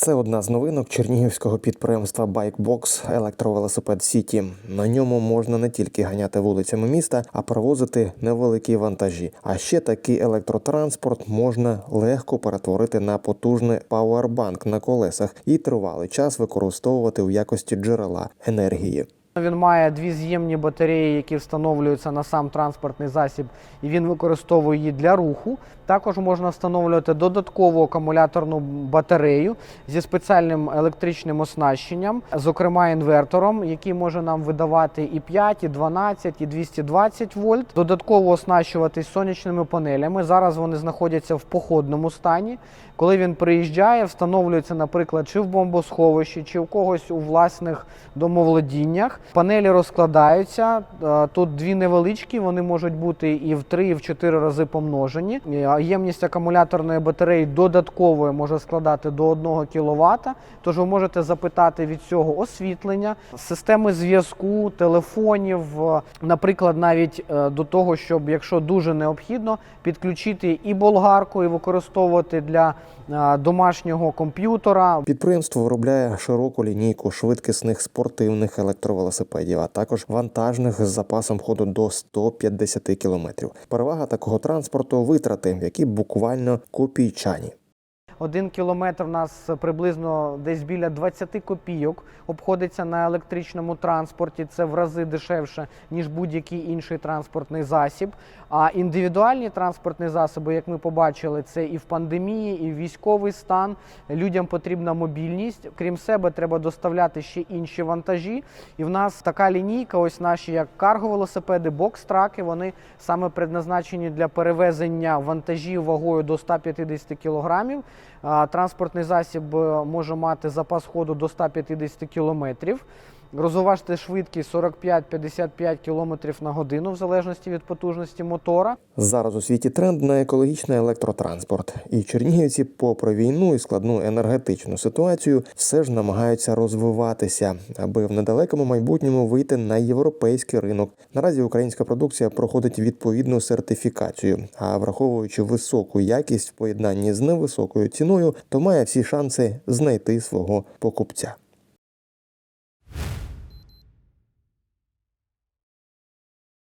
Це одна з новинок чернігівського підприємства Bikebox електровелосипед Сіті. На ньому можна не тільки ганяти вулицями міста, а провозити невеликі вантажі. А ще такий електротранспорт можна легко перетворити на потужний пауербанк на колесах і тривалий час використовувати в якості джерела енергії. Він має дві з'ємні батареї, які встановлюються на сам транспортний засіб, і він використовує її для руху. Також можна встановлювати додаткову акумуляторну батарею зі спеціальним електричним оснащенням, зокрема інвертором, який може нам видавати і 5, і 12, і 220 вольт. Додатково оснащуватись сонячними панелями. Зараз вони знаходяться в походному стані. Коли він приїжджає, встановлюється, наприклад, чи в бомбосховищі, чи в когось у власних домоволодіннях. Панелі розкладаються. Е, Тут дві невеличкі, вони можуть бути і в 3, і в 4 рази помножені. Е, Ємність акумуляторної батареї додаткової може складати до 1 кВт. Тож ви можете запитати від цього освітлення, системи зв'язку, телефонів, е, наприклад, навіть до того, щоб, якщо дуже необхідно, підключити і болгарку, і використовувати для домашнього комп'ютера. Підприємство виробляє широку лінійку швидкісних спортивних електровелосипедів, а також вантажних з запасом ходу до 150 км. Перевага такого транспорту витрати, які буквально копійчані. Один кілометр у нас приблизно десь біля 20 копійок обходиться на електричному транспорті. Це в рази дешевше, ніж будь-який інший транспортний засіб. А індивідуальні транспортні засоби, як ми побачили, це і в пандемії, і в військовий стан. Людям потрібна мобільність. Крім себе, треба доставляти ще інші вантажі. І в нас така лінійка, ось наші як карго-велосипеди, бокс-траки, вони саме предназначені для перевезення вантажів вагою до 150 кілограмів. Транспортний засіб е, може мати запас ходу до 150 кілометрів. Розвивати швидкість 45-55 км на годину в залежності від потужності мотора. Зараз у світі тренд на екологічний електротранспорт, і чернігівці, попри війну і складну енергетичну ситуацію, все ж намагаються розвиватися, аби в недалекому майбутньому вийти на європейський ринок. Наразі українська продукція проходить відповідну сертифікацію, а враховуючи високу якість в поєднанні з невисокою ціною, то має всі шанси знайти свого покупця.